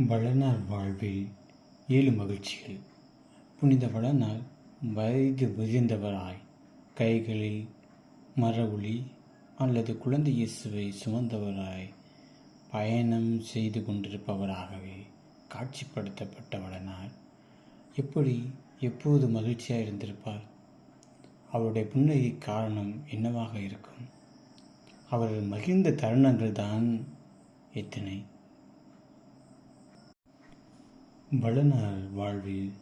வளனார் வாழ்வில் ஏழு மகிழ்ச்சிகள். புனித வளனார் வயது முதிர்ந்தவராய் கைகளில் மர ஒளி அல்லது குழந்தை இயேசுவை சுமந்தவராய் பயணம் செய்து கொண்டிருப்பவராகவே காட்சிப்படுத்தப்பட்ட வளனார் எப்படி எப்போது மகிழ்ச்சியாக இருந்திருப்பார்? அவருடைய புன்னகை காரணம் என்னவாக இருக்கும்? அவர் மகிழ்ந்த தருணங்கள் தான் எத்தனை? வளனார் வாழ்வில்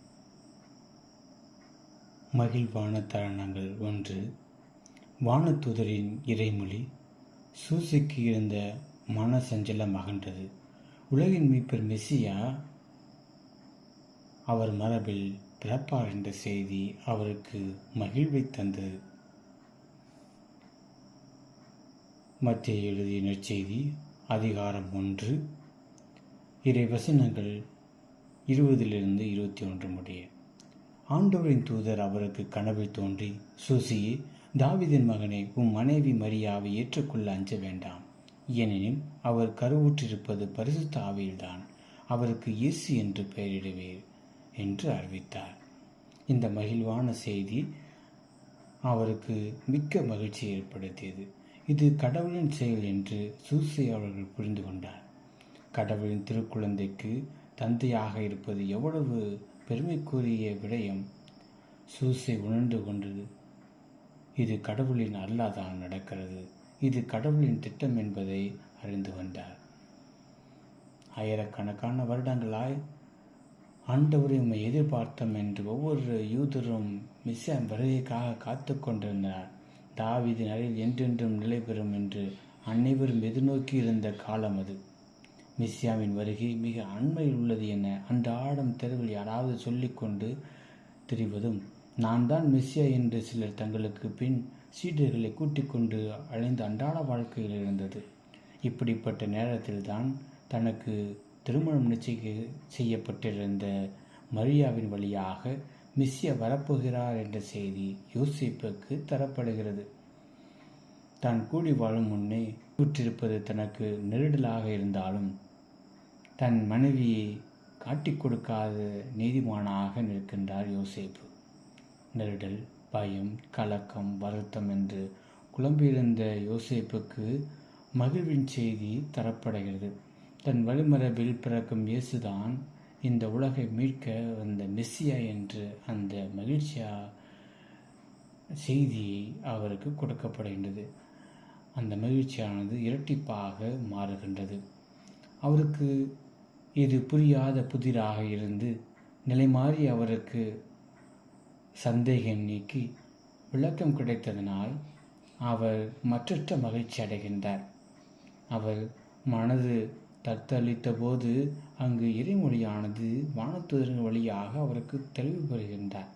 மகிழ்வான தருணங்கள் ஒன்று. வானத்துதரின் இறைமொழி சூசிக்கு இருந்த மன சஞ்சலம் அகன்றது உலகின் மீட்பர் மெஸ்ஸியா அவர் மரபில் பிறப்பார் என்ற செய்தி அவருக்கு மகிழ்வை தந்தது மத்திய எழுதிய நற்செய்தி அதிகாரம் ஒன்று. இறை வசனங்கள் இருபதிலிருந்து இருபத்தி ஒன்று முடிய. ஆண்டவரின் தூதர் அவருக்கு கனவில் தோன்றி சூசியே தாவிதின் மகனை உம் மனைவி மரியாவை ஏற்றுக்கொள்ள அஞ்ச வேண்டாம். ஏனெனில் அவர் கருவுற்றிருப்பது பரிசுத்த ஆவியில்தான். அவருக்கு இயேசு என்று பெயரிடுவீர் என்று அறிவித்தார். இந்த மகிழ்வான செய்தி அவருக்கு மிக்க மகிழ்ச்சி ஏற்படுத்தியது. இது கடவுளின் செயல் என்று சூசி அவர்கள் புரிந்து கொண்டார். கடவுளின் திருக்குழந்தைக்கு தந்தையாக இருப்பது எவ்வளவு பெருமைக்குரிய விடயம். சூசை உணர்ந்து கொண்டது. இது கடவுளின் அல்லாதான் நடக்கிறது. இது கடவுளின் திட்டம் என்பதை அறிந்து கொண்டார் ஆயிரக்கணக்கான வருடங்களாய் ஆண்டவரை உண்மை எதிர்பார்த்தோம் என்று ஒவ்வொரு யூதரும் மிஸ் வருகைக்காக காத்து கொண்டிருந்தனர் தாவிதின் அறையில் என்றென்றும் நிலை பெறும் என்று அனைவரும் எதிர்நோக்கி இருந்த காலம் அது. மிஸ்ஸியாவின் வருகை மிக அண்மையில் உள்ளது என அன்றாடம் தெருவில் யாராவது சொல்லிக்கொண்டு திரிவதும் நான் தான் மிஸ்யா என்று சிலர் தங்களுக்கு பின் சீடர்களை கூட்டிக் கொண்டு அன்றாட வாழ்க்கையில் இருந்தது. இப்படிப்பட்ட நேரத்தில்தான் தனக்கு திருமணம் நிச்சயிக்க செய்யப்பட்டிருந்த மரியாவின் வழியாக மிஸ்ஸியா வரப்போகிறார் என்ற செய்தி யோசிப்புக்கு தரப்படுகிறது. தான் கூடி வாழும் முன்னே கூற்றிருப்பது தனக்கு நெருடலாக இருந்தாலும் தன் மனைவியை காட்டிக் கொடுக்காத நீதிமானாக நிற்கின்றார் யோசேப்பு. நெருடல் பயம் கலக்கம் வருத்தம் என்று குழம்பியிருந்த யோசேப்புக்கு மகிழ்வின் செய்தி தரப்படுகிறது. தன் வழிமரபில் பிறக்கும் இயேசுதான் இந்த உலகை மீட்க வந்த மெஸ்ஸியா என்று அந்த மகிழ்ச்சியா செய்தியை அவருக்கு கொடுக்கப்படுகின்றது. அந்த மகிழ்ச்சியானது இரட்டிப்பாக மாறுகின்றது. அவருக்கு இது புரியாத புதிராக இருந்து நிலைமாறி அவருக்கு சந்தேகம் நீக்கி விளக்கம் கிடைத்ததனால் அவர் மற்றற்ற மகிழ்ச்சி அடைகின்றார். அவர் மனது தத்தளித்த போது அங்கு இறைமொழியானது வானத்துதரின் வழியாக அவருக்கு தெளிவு பெறுகின்றார்.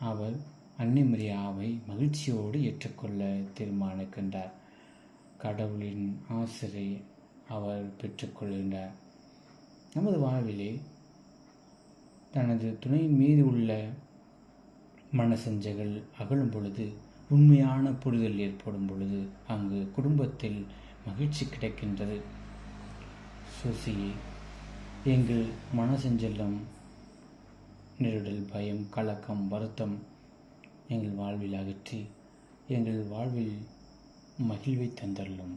அவர் அன்னிமரியாவை மகிழ்ச்சியோடு ஏற்றுக்கொள்ள தீர்மானிக்கின்றார். கடவுளின் ஆசிரை அவர் பெற்றுக்கொள்கின்றார். நமது வாழ்விலே தனது துணையின் மீது உள்ள மனசஞ்சைகள் அகலும் பொழுது உண்மையான புரிதல் ஏற்படும் பொழுது அங்கு குடும்பத்தில் மகிழ்ச்சி கிடைக்கின்றது. சுசியே எங்கள் மனசஞ்சலம் நெருடல் பயம் கலக்கம் வருத்தம் எங்கள் வாழ்வில் அகற்றி எங்கள் வாழ்வில் மகிழ்வை தந்தள்ளும்